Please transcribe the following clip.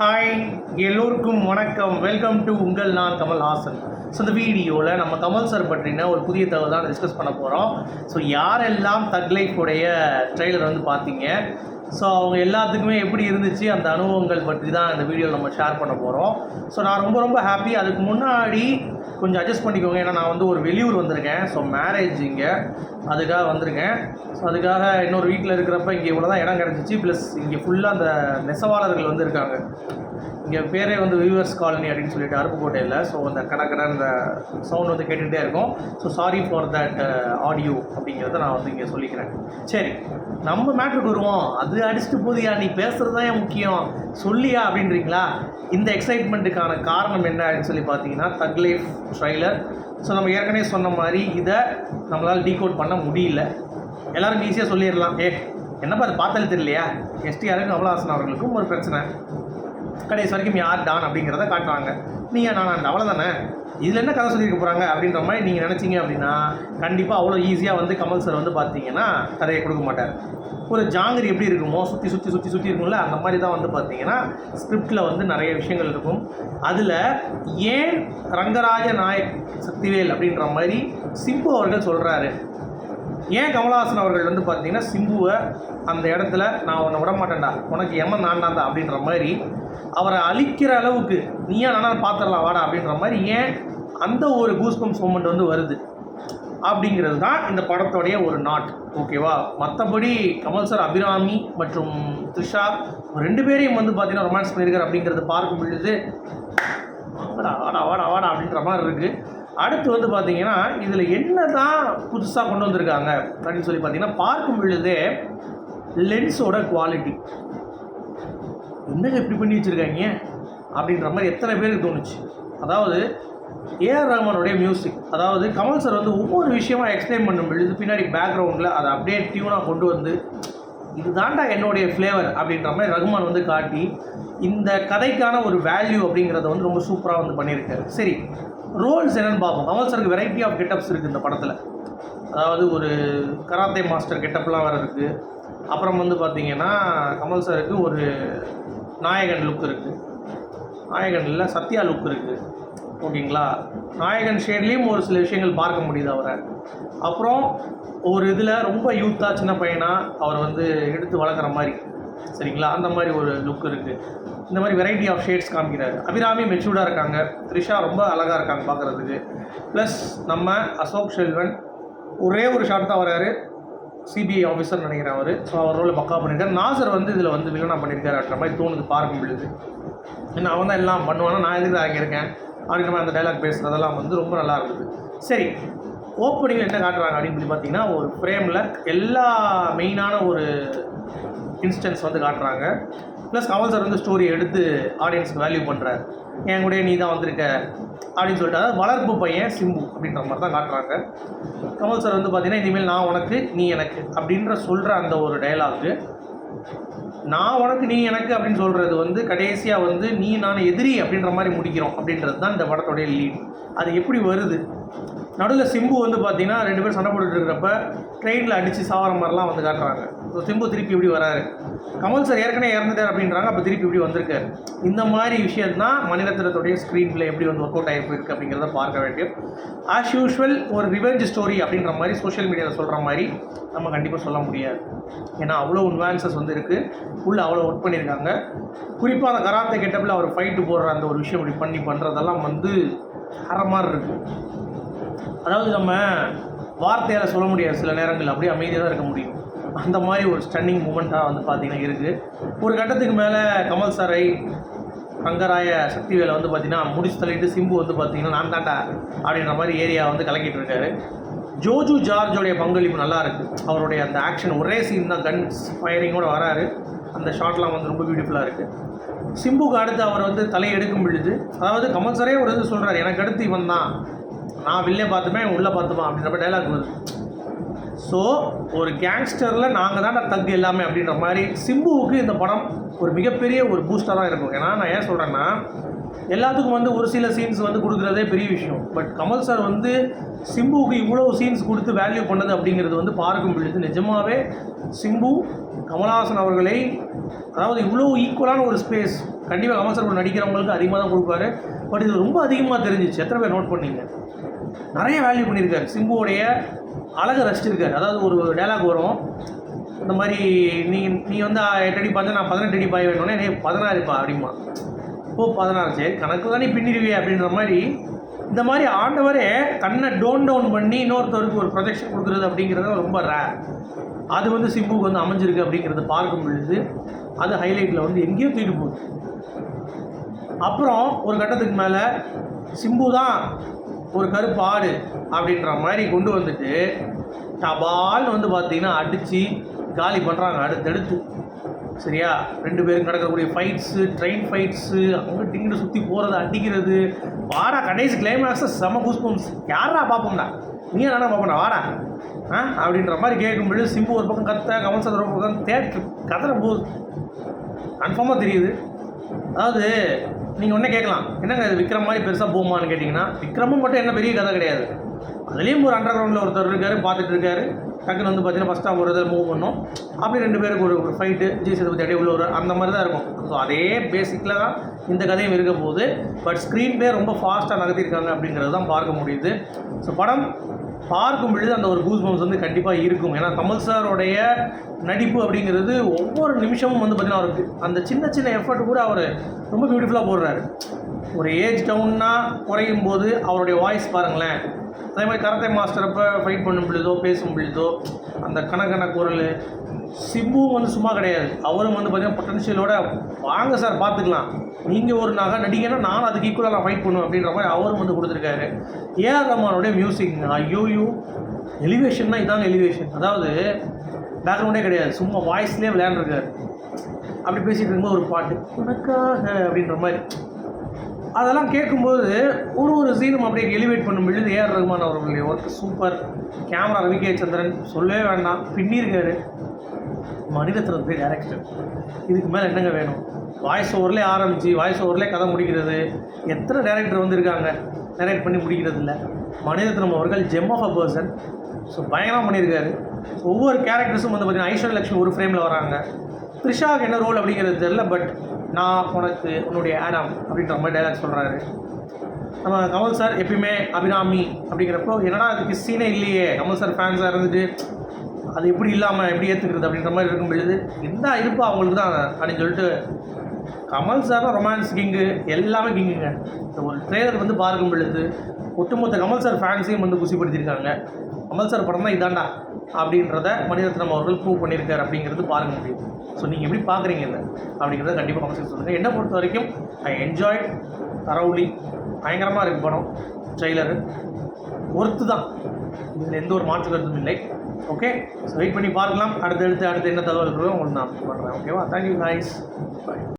Hi எல்லோருக்கும் வணக்கம். Welcome to உங்கள் நான் கமல் ஹாசன். ஸோ இந்த வீடியோவில் நம்ம கமல் சார் பற்றின ஒரு புதிய தகவல் தான் டிஸ்கஸ் பண்ண போகிறோம் ஸோ யாரெல்லாம் தக் லைஃபுடைய ட்ரெய்லர் வந்து பார்த்தீங்க? ஸோ அவங்க எல்லாத்துக்குமே எப்படி இருந்துச்சு அந்த அனுபவங்கள் பற்றி தான் இந்த வீடியோவில் நம்ம ஷேர் பண்ண போகிறோம் ஸோ நான் ரொம்ப ரொம்ப ஹாப்பி அதுக்கு முன்னாடி கொஞ்சம் அட்ஜஸ்ட் பண்ணிக்கோங்க. ஏன்னா நான் வந்து ஒரு வெளியூர் வந்திருக்கேன். ஸோ மேரேஜ் இங்கே. அதுக்காக வந்திருக்கேன். ஸோ அதுக்காக இன்னொரு வீட்டில் இருக்கிறப்ப இங்கே இவ்வளோ தான் இடம் கிடச்சிச்சு. ப்ளஸ் இங்கே ஃபுல்லாக அந்த நெசவாளர்கள் வந்து இருக்காங்க. இங்கே பேரே வந்து வியூவர்ஸ் காலனி அப்படின்னு சொல்லிட்டு அருப்புக்கோட்டையில் ஸோ அந்த கடை அந்த சவுண்ட் வந்து கேட்டுகிட்டே இருக்கும். So sorry for that audio அப்படிங்கிறத நான் வந்து இங்கே சொல்லிக்கிறேன். சரி. நம்ம மேட்ருக்கு வருவோம். அது அடிச்சுட்டு போதியா நீ பேசுகிறது தான் ஏன் முக்கியம். சொல்லியா அப்படின்றீங்களா? இந்த எக்ஸைட்மெண்ட்டுக்கான காரணம் என்ன அப்படின்னு சொல்லி பார்த்தீங்கன்னா தக் லைஃப் ட்ரைலர் ஸோ நம்ம ஏற்கனவே சொன்ன மாதிரி இதை நம்மளால் டீகோட் பண்ண முடியல. எல்லோரும் ஈஸியாக சொல்லிடலாம். ஏ என்னப்பா அது பார்த்தாலே தெரியலையா? எஸ்டிஆருக்கும் கமலஹாசன் அவர்களுக்கும் ஒரு பிரச்சனை. கடைசி வரைக்கும் யார் டான் அப்படிங்கிறத காட்டுறாங்க. நீங்கள் நான்? அவ்வளோதானே இதில் என்ன கதை சொல்லியிருக்க போகிறாங்க அப்படின்ற மாதிரி நீங்கள் நினச்சிங்க அப்படின்னா கண்டிப்பாக அவ்வளோ ஈஸியாக வந்து கமல் சார் வந்து பார்த்தீங்கன்னா கதையை கொடுக்க மாட்டார். ஒரு ஜாங்கிரி எப்படி இருக்குமோ சுற்றி சுற்றி சுற்றி சுற்றி இருக்கும்ல அந்த மாதிரி தான் வந்து பார்த்தீங்கன்னா ஸ்கிரிப்டில் வந்து நிறைய விஷயங்கள் இருக்கும். அதில் ஏன் ரங்கராஜ நாயக் சக்திவேல் அப்படின்ற மாதிரி சிம்பு அவர்கள் சொல்கிறாரு ஏன் கமலஹாசன் அவர்கள் வந்து பார்த்தீங்கன்னா சிம்புவை அந்த இடத்துல நான் உன்னை விட மாட்டேன்டா உனக்கு எமன் நான்டாந்தா அப்படின்ற மாதிரி அவரை அழிக்கிற அளவுக்கு நீயா நானா பார்த்துடலாம் வாடா அப்படின்ற மாதிரி ஏன் அந்த ஒரு கூஸ்பம்ஸ் மூமெண்ட் வந்து வருது? அப்படிங்கிறது தான் இந்த படத்தோடைய ஒரு நாட். ஓகேவா மற்றபடி கமல் சார் அபிராமி மற்றும் த்ரிஷா ரெண்டு பேரையும் வந்து பார்த்தீங்கன்னா ரொமான்ஸ் பண்ணியிருக்காரு அப்படிங்கிறது பார்க்கும் பொழுது வாடா வாடா வாடா வாடா அப்படின்ற மாதிரி இருக்குது அடுத்து வந்து பார்த்தீங்கன்னா இதில் என்ன தான் புதுசாக கொண்டு வந்திருக்காங்க அப்படின்னு சொல்லி பார்த்தீங்கன்னா பார்க்கும் பொழுதே லென்ஸோட குவாலிட்டி என்னங்க இப்படி பண்ணி வச்சுருக்காங்க? அப்படின்ற மாதிரி எத்தனை பேருக்கு தோணுச்சு. அதாவது ஏஆர் ரஹ்மானுடைய மியூசிக் அதாவது கமல் சார் வந்து ஒவ்வொரு விஷயமா எக்ஸ்பிளைன் பண்ணும் பொழுது பின்னாடி பேக்ரவுண்டில் அதை அப்படியே டியூனாக கொண்டு வந்து இதுதான்டா என்னுடைய ஃப்ளேவர் அப்படின்ற மாதிரி ரகுமான் வந்து காட்டி இந்த கதைக்கான ஒரு வேல்யூ அப்படிங்கிறத வந்து ரொம்ப சூப்பராக வந்து பண்ணியிருக்காரு. சரி ரோல்ஸ் என்னென்னு பார்ப்போம். கமல் சாருக்கு வெரைட்டி ஆஃப் கெட்டப்ஸ் இருக்குது இந்த படத்தில். அதாவது ஒரு கராத்தே மாஸ்டர் கெட்டப்லாம் வேறு இருக்குது அப்புறம் வந்து பார்த்திங்கன்னா கமல் சாருக்கு ஒரு நாயகன் லுக் இருக்குது நாயகன் இல்லை சத்யா லுக் இருக்குது ஓகேங்களா? நாயகன் ஷேட்லேயும் ஒரு சில விஷயங்கள் பார்க்க முடியுது அவரை. அப்புறம் ஒரு இதில் ரொம்ப யூத்தாக சின்ன பையனாக அவர் வந்து எடுத்து வளர்க்குற மாதிரி. சரிங்களா? அந்த மாதிரி ஒரு லுக் இருக்குது இந்த மாதிரி வெரைட்டி ஆஃப் ஷேட்ஸ் காமிக்கிறார். அபிராமி மெச்சூர்டாக இருக்காங்க. த்ரிஷா ரொம்ப அழகாக இருக்காங்க பார்க்குறதுக்கு. ப்ளஸ் நம்ம அசோக் செல்வன் ஒரே ஒரு ஷாட் தான் வராரு சிபிஐ ஆஃபீஸர் நினைக்கிறேன் அவர். ஸோ அவர் ரோலில் பக்கா பண்ணியிருக்காரு நாசர் வந்து இதில் வந்து வில்லனாக பண்ணியிருக்காரு அப்படின்ற மாதிரி தோணுது பார்க்க முடியுது. ஏன்னா அவன் தான் எல்லாம் பண்ணுவானா நான் எதுக்கு அங்கே இருக்கேன்? அப்படின்ற மாதிரி அந்த டைலாக் பேசுகிறதெல்லாம் வந்து ரொம்ப நல்லா இருந்தது. சரி ஓப்பனிங்கில் என்ன காட்டுறாங்க அப்படின்னு சொல்லி பார்த்தீங்கன்னா ஒரு ஃப்ரேமில் எல்லா மெயினான ஒரு இன்ஸ்டன்ஸ் வந்து காட்டுறாங்க. ப்ளஸ் கமல் சார் வந்து ஸ்டோரி எடுத்து ஆடியன்ஸ்க்கு வேல்யூ பண்ணுறாரு என் கூட நீ தான் வந்திருக்க அப்படின்னு சொல்லிட்டு அதாவது வளர்ப்பு பையன் சிம்பு அப்படின்ற மாதிரி தான் காட்டுறாங்க. கமல் சார் வந்து பார்த்தீங்கன்னா இனிமேல் நான் உனக்கு நீ எனக்கு அப்படின்ற சொல்கிற அந்த ஒரு டயலாக்கு நான் உனக்கு நீ எனக்கு அப்படின்னு சொல்கிறது வந்து கடைசியாக வந்து நீ நான் எதிரி அப்படின்ற மாதிரி முடிக்கிறோம் அப்படின்றது தான் இந்த படத்தோடைய லீட் அது எப்படி வருது? நடுவில் சிம்பு வந்து பார்த்தீங்கன்னா ரெண்டு பேரும் சண்டை போட்டுட்டு இருக்கிறப்ப ட்ரெயினில் அடித்து சாவர மாதிரிலாம் வந்து காட்டுறாங்க. ஸோ சிம்பு திருப்பி இப்படி வராரு. கமல் சார் ஏற்கனவே இறந்துட்டார் அப்படின்றாங்க அப்போ திருப்பி இப்படி வந்திருக்காரு. இந்த மாதிரி விஷயம் தான் மணிரத்னத்துடைய ஸ்க்ரீனில் எப்படி வந்து ஒர்க் அவுட் ஆகி போயிருக்கு அப்படிங்கிறத பார்க்க வேண்டியும் ஆஸ் யூஷுவல் ஒரு ரிவெஞ்ச் ஸ்டோரி அப்படின்ற மாதிரி சோஷியல் மீடியாவில் சொல்கிற மாதிரி நம்ம கண்டிப்பாக சொல்ல முடியாது. ஏன்னா அவ்வளோ நுவான்சஸ் வந்து இருக்குது உள்ள அவ்வளோ ஒர்க் பண்ணியிருக்காங்க. குறிப்பாக அந்த கராத்தை கெட்டப்பில் அவர் ஃபைட்டு போடுற அந்த ஒரு விஷயம் இப்படி பண்ணி பண்ணுறதெல்லாம் வந்து அற மாதிரி இருக்குது அதாவது நம்ம வார்த்தையால் சொல்ல முடியாது சில நேரங்கள் அப்படியே அமைதியாக தான் இருக்க முடியும். அந்த மாதிரி ஒரு ஸ்டன்னிங் மூமெண்ட்டாக வந்து பார்த்திங்கன்னா இருக்குது ஒரு கட்டத்துக்கு மேலே கமல் சாரை ரங்கராய சக்திவேலை வந்து பார்த்திங்கன்னா முடிச்சு தள்ளிட்டு சிம்பு வந்து பார்த்திங்கன்னா நான் தாண்டா அப்படின்ற மாதிரி ஏரியா வந்து கலக்கிட்டு இருக்காரு. ஜோஜு ஜார்ஜோடைய பங்களிப்பு நல்லா இருக்குது அவருடைய அந்த ஆக்ஷன் ஒரே சீன் தான் கன்ஸ் ஃபயரிங்கோட வராரு. அந்த ஷாட்லாம் வந்து ரொம்ப பியூட்டிஃபுல்லாக இருக்குது சிம்புக்கு அடுத்து அவர் வந்து தலையை எடுக்கும் பொழுது அதாவது கமல் சாரே ஒரு இது சொல்கிறார் எனக்கு அடுத்து இவன் தான். நான் வெளிலே பார்த்துப்பேன் உள்ளே பார்த்துப்பான் அப்படின்றப்ப டைலாக் வருது. ஸோ ஒரு கேங்ஸ்டரில் நாங்கள் தான் தக்கு எல்லாமே அப்படின்ற மாதிரி சிம்புவுக்கு இந்த படம் ஒரு மிகப்பெரிய ஒரு பூஸ்டாக தான் இருக்கும். ஏன்னா நான் ஏன் சொல்கிறேன்னா எல்லாத்துக்கும் வந்து ஒரு சில சீன்ஸ் வந்து கொடுக்குறதே பெரிய விஷயம். பட் கமல் சார் வந்து சிம்புவுக்கு இவ்வளோ சீன்ஸ் கொடுத்து வேல்யூ பண்ணது அப்படிங்கிறது வந்து பார்க்கும் பொழுது நிஜமாகவே சிம்பு கமல்ஹாசன் அவர்களை அதாவது இவ்வளோ ஈக்குவலான ஒரு ஸ்பேஸ் கண்டிப்பாக கமல் சார் நடிக்கிறவங்களுக்கு அதிகமாக தான் கொடுப்பாரு. பட் இது ரொம்ப அதிகமாக தெரிஞ்சிச்சு. எத்தனை பேர் நோட் பண்ணீங்க? நிறைய வேல்யூ பண்ணியிருக்காரு. சிம்புவோடைய அழகை ரசிச்சிருக்காரு. அதாவது ஒரு டைலாக் வரும். இந்த மாதிரி நீ நீ வந்து எட்டு அடி நான் பதினெட்டு அடி பாய் வேணும்னே பதினாறுப்பா அப்படிமா ஓ பதினாறு சரி கணக்கு தானே பின்னிடுவே அப்படின்ற மாதிரி இந்த மாதிரி ஆண்டவரே தன்னை டோன் டவுன் பண்ணி இன்னொருத்தருக்கு ஒரு ப்ரொஜெக்ஷன் கொடுக்குறது அப்படிங்கிறது ரொம்ப ரேர் அது வந்து சிம்புக்கு வந்து அமைஞ்சிருக்கு அப்படிங்கிறத பார்க்கும் பொழுது அது ஹைலைட்டில் வந்து எங்கேயோ தூக்கிட்டு போகுது. அப்புறம் ஒரு கட்டத்துக்கு மேலே சிம்பு தான் ஒரு கருப்பு ஆடு அப்படின்ற மாதிரி கொண்டு வந்துட்டு டபால்னு வந்து பார்த்தீங்கன்னா அடித்து காலி பண்ணுறாங்க அடுத்தடுத்து. சரியா? ரெண்டு பேரும் நடக்கக்கூடிய ஃபைட்ஸு ட்ரெயின் ஃபைட்ஸு அங்கே இங்கிட்டு சுற்றி போகிறது அடிக்கிறது. வாடா கடைசி கிளைமேக்ஸை செம கூஸ்பம்ஸ் யாரா பார்ப்போம்டா நீ என்ன பார்ப்போம்டா வாடா. ஆ? அப்படின்ற மாதிரி கேட்கும்பொழுது சிம்பு ஒரு பக்கம் கத்த கமல் சார் ஒரு பக்கம் தேட்ரு கதற போகுது. கன்ஃபார்மாக தெரியுது. அதாவது நீங்கள் ஒன்றே கேட்கலாம். என்னங்க இது விக்ரம் மாதிரி பெருசாக போகுமான்னு கேட்டிங்கன்னா விக்ரமும் மட்டும் என்ன பெரிய கதை கிடையாது. அதுலேயும் ஒரு அண்டர் கிரவுண்டில் ஒருத்தர் இருக்கார் பார்த்துட்டு இருக்காரு. டக்குன்னு வந்து பார்த்தீங்கன்னா ஃபஸ்ட் ஆஃப் ஒரு இதில் மூவ் பண்ணோம். அப்படி ரெண்டு பேருக்கு ஒரு ஒரு ஃபைட்டு ஜி பற்றி அப்படியே உள்ள ஒரு அந்த மாதிரி தான் இருக்கும். ஸோ அதே பேசிக்கில் தான் இந்த கதையும் இருக்க போகுது. பட் ஸ்க்ரீன் பே ரொம்ப ஃபாஸ்ட்டாக நகர்த்திருக்காங்க அப்படிங்கிறது தான் பார்க்க முடியுது. ஸோ படம் பார்க்கும் பொழுது அந்த ஒரு கூஸ் பம்ஸ் வந்து கண்டிப்பாக இருக்கும். ஏன்னா கமல் சாரோடைய நடிப்பு அப்படிங்கிறது ஒவ்வொரு நிமிஷமும் வந்து பார்த்திங்கன்னா அவருக்கு அந்த சின்ன சின்ன எஃபர்ட் கூட அவர் ரொம்ப பியூட்டிஃபுல்லாக போடுறாரு. ஒரு ஏஜ் டவுன்னா குறையும் போது அவருடைய வாய்ஸ் பாருங்களேன். அதே மாதிரி கரத்தை மாஸ்டர் அப்போ ஃபைட் பண்ணும் பொழுதோ பேசும் பொழுதோ அந்த கணக்கண குரல் சிம்புவும் வந்து சும்மா கிடையாது. அவரும் வந்து பார்த்திங்கன்னா பொட்டன்ஷியலோட வாங்க சார் பார்த்துக்கலாம் நீங்கள் ஒரு நகை நடிகன்னா நானும் அதுக்கு ஈக்குவலாக நான் ஃபைட் பண்ணுவேன் அப்படின்ற மாதிரி அவரும் வந்து கொடுத்துருக்காரு. ஏஆர் ரஹ்மானுடைய மியூசிக் ஐயோயோ எலிவேஷன்னா இதாங்க எலிவேஷன் அதாவது பேக்ரவுண்டே கிடையாது. சும்மா வாய்ஸ்லேயே விளையாண்டுருக்காரு. அப்படி பேசிகிட்டு இருக்கும்போது ஒரு பாட்டு உனக்காக அப்படின்ற மாதிரி. அதெல்லாம் கேட்கும்போது ஒரு ஒரு சீனும் அப்படியே எலிவேட் பண்ணும் எழுது ஏஆர் ரகுமான் அவர்களுடைய work super camera Ravi K Chandran சொல்லவே வேண்டாம். பின்னிருக்காரு. மணிரத்னம் போய் டேரக்டர் இதுக்கு மேலே என்னங்க வேணும்? வாய்ஸ் ஓவர்லேயே ஆரம்பித்து வாய்ஸ் ஓவர்லேயே கதை முடிக்கிறது. எத்தனை டேரக்டர் வந்திருக்காங்க? டேரக்ட் பண்ணி முடிக்கிறது இல்லை மணிரத்னம் அவர்கள் gem of a person so பயங்கரமாக பண்ணியிருக்காரு. ஒவ்வொரு கேரக்டர்ஸும் வந்து பார்த்திங்கன்னா ஐஸ்வர்ய லக்ஷ்மி ஒரு ஃப்ரேமில் வராங்க. த்ரிஷாவுக்கு என்ன ரோல் அப்படிங்கிறது தெரில பட் நான் உனக்கு உன்னுடைய ஆடம் அப்படின்ற மாதிரி டைலாக் சொல்கிறாரு நம்ம கமல் சார் எப்பயுமே அபிராமி அப்படிங்கிறப்போ என்னடா அதுக்கு சீனே இல்லையே. கமல் சார் ஃபேன்ஸாக இருந்துட்டு அது எப்படி இல்லாமல் எப்படி ஏற்றுக்கிறது அப்படின்ற மாதிரி இருக்கும் பொழுது என்ன இருப்போ அவங்களுக்கு தான் அப்படின்னு சொல்லிட்டு கமல் சார் தான் ரொமான்ஸ் கிங்கு எல்லாமே கிங்குங்க இந்த ஒரு ட்ரெய்லர் வந்து பார்க்கும் பொழுது ஒட்டுமொத்த கமல் சார் ஃபேன்ஸையும் வந்து குசிப்படுத்தியிருக்காங்க கமல் சார் படம் தான் இதாண்டா அப்படின்றத மணிரத்னம் அவர்கள் ப்ரூவ் பண்ணியிருக்காரு அப்படிங்கிறது பார்க்க முடியும் ஸோ நீங்கள் எப்படி பார்க்குறீங்க இல்லை அப்படிங்கிறத கண்டிப்பாக கமெண்ட் சொல்லுங்கள் என்னை பொறுத்த வரைக்கும் ஐ என்ஜாய் தரவுலி பயங்கரமாக இருக்குது படம் ட்ரெய்லரு ஒர்த்து தான். இதில் எந்த ஒரு மாற்று கருத்தும் இல்லை. ஓகே ஸோ வெயிட் பண்ணி பார்க்கலாம். அடுத்தடுத்து அடுத்து என்ன தகவல் உங்களுக்கு நான் பண்ணுறேன் ஓகேவா தேங்க்யூ guys. பை